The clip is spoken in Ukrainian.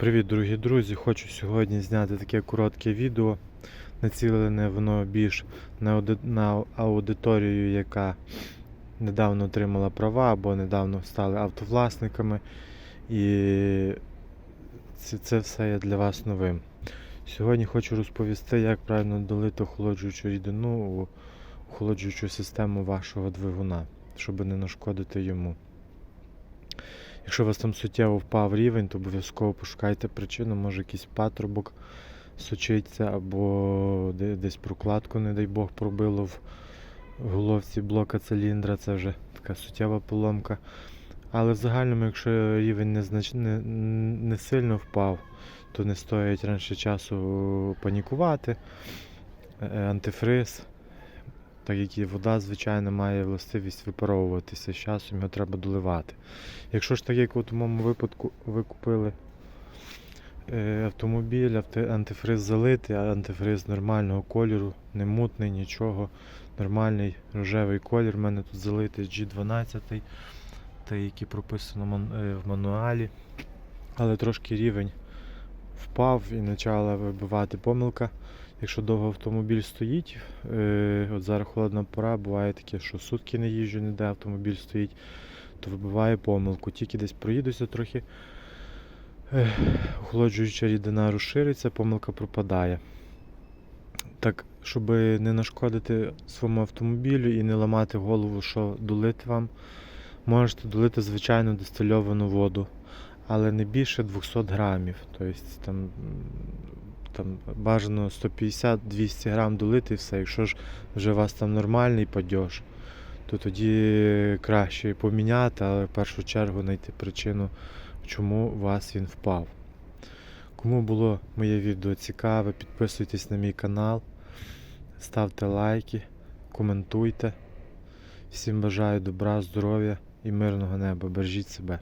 Привіт, дорогі друзі! Хочу сьогодні зняти таке коротке відео. Націлене воно більш на ауди- на аудиторію, яка недавно отримала права або недавно стали автовласниками. І це все є для вас новим. Сьогодні хочу розповісти, як правильно долити охолоджуючу рідину у охолоджуючу систему вашого двигуна, щоб не нашкодити йому. Якщо у вас там суттєво впав рівень, то обов'язково пошукайте причину, може якийсь патрубок сочиться, або десь прокладку, не дай Бог, пробило в головці блока циліндра, це вже така суттєва поломка. Але в загальному, якщо рівень не, знач... не, не сильно впав, то не стоїть раніше часу панікувати. Е, Антифриз, так як і вода, звичайно, має властивість випаровуватися з часом, його треба доливати. Якщо ж так, як у моєму випадку ви купили е, автомобіль, авто- антифриз залитий, а антифриз нормального кольору, не мутний, нічого. Нормальний рожевий колір. У мене тут залитий G12, той, який прописано е, в мануалі. Але трошки рівень впав і почала вибивати помилка. Якщо довго автомобіль стоїть, е, от зараз холодна пора, буває таке, що сутки не їжджу, ніде автомобіль стоїть, то вибиває помилку. Тільки десь проїдуся трохи, е, охолоджуюча рідина розшириться, помилка пропадає. Так, щоб не нашкодити своєму автомобілю і не ламати голову, що долити вам, можете долити звичайну дистильовану воду, але не більше 200 грамів. Тобто там, там бажано 150-200 грам долити все. Якщо ж вже у вас там нормальний падеж, то тоді краще поміняти, але в першу чергу знайти причину, чому у вас він впав. Кому було моє відео цікаве, підписуйтесь на мій канал, ставте лайки, коментуйте. Всім бажаю добра, здоров'я і мирного неба. Бережіть себе.